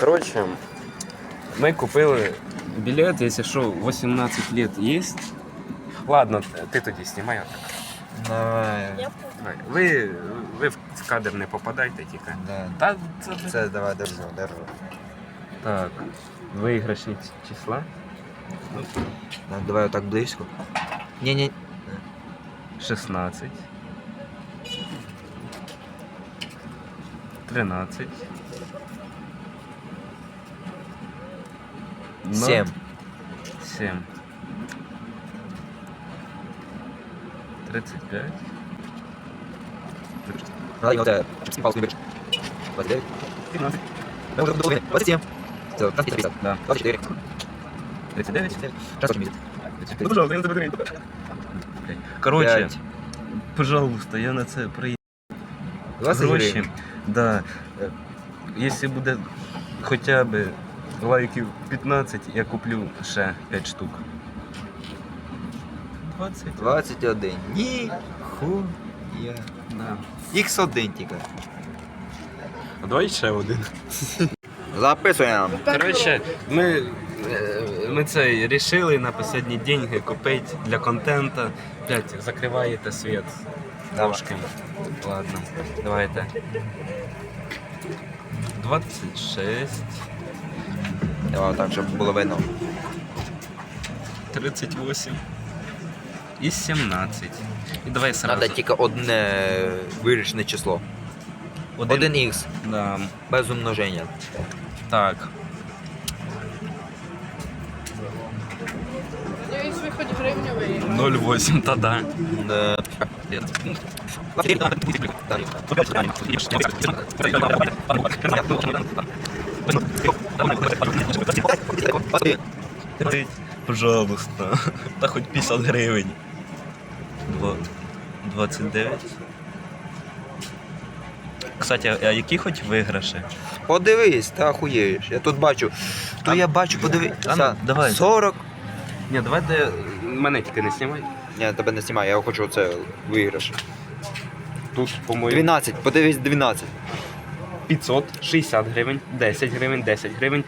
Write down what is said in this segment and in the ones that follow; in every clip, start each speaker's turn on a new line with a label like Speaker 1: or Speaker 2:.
Speaker 1: Коротше, ми купили білет, якщо що, 18 лет є. Ладно, ти тоді знімай отак.
Speaker 2: Давай.
Speaker 1: Давай. Ви, ви в кадр не попадайте тільки.
Speaker 2: Да.
Speaker 1: Та це,
Speaker 2: Це давай держу, держу.
Speaker 1: Так. Виграшні числа.
Speaker 2: Ну, Давай отак близько. Ні, ні.
Speaker 1: 16. 13.
Speaker 2: Сім.
Speaker 1: 7. 35.
Speaker 2: Давай, вот это. Палку выберешь. 29.
Speaker 1: 17.
Speaker 2: Да, уже долго. 27. Все, 50.
Speaker 1: Да.
Speaker 2: 24.
Speaker 1: 39.
Speaker 2: Сейчас очень видит.
Speaker 1: Ну, пожалуйста, я не забуду. Короче,
Speaker 2: Пять.
Speaker 1: пожалуйста, я на це приїду.
Speaker 2: 20
Speaker 1: Гроші.
Speaker 2: гривень.
Speaker 1: Да. Е, Якщо буде хоча б лайків 15, я куплю ще 5 штук. 20.
Speaker 2: 21. Ні. Ху. Я.
Speaker 1: Да.
Speaker 2: Х1 тільки.
Speaker 1: А давай ще один.
Speaker 2: Записуємо.
Speaker 1: Коротше, ми, е, ми це рішили на останні деньги купити для контенту. Блять, закриваєте світ трошки. Ладно, давайте. 26,
Speaker 2: Давай так, щоб було видно.
Speaker 1: 38 і 17. І давай сразу.
Speaker 2: Треба тільки одне вирішене число.
Speaker 1: Один.
Speaker 2: 1х
Speaker 1: Да.
Speaker 2: без умноження.
Speaker 1: Так.
Speaker 3: Надіюсь, ви хоч гривню виїхали.
Speaker 1: 0,8, та да.
Speaker 2: Да.
Speaker 1: Пожалуйста. Та хоч 50 гривень. 29. Кстати, а які хоч виграші?
Speaker 2: Подивись, ти охуєєш. Я тут бачу. То я бачу, подивись.
Speaker 1: А ну, давай.
Speaker 2: 40.
Speaker 1: Ні, давай де мене тільки не знімай.
Speaker 2: Ні, тебе не знімаю, я хочу оце виграш.
Speaker 1: Тут, по-моєму,
Speaker 2: 12, подивись 12.
Speaker 1: 500, 60 гривень, 10 гривень, 10 гривень,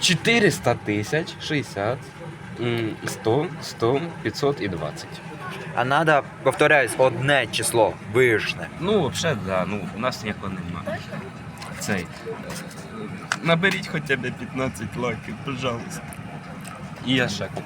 Speaker 1: 400 тисяч, 60, 100, 100, 500 і 20.
Speaker 2: А треба, повторяюсь, одне число вирішне.
Speaker 1: Ну, взагалі, да, ну, у нас ніякого нема. Цей. Наберіть хоча б 15 лайків, пожалуйста. І я ще куплю.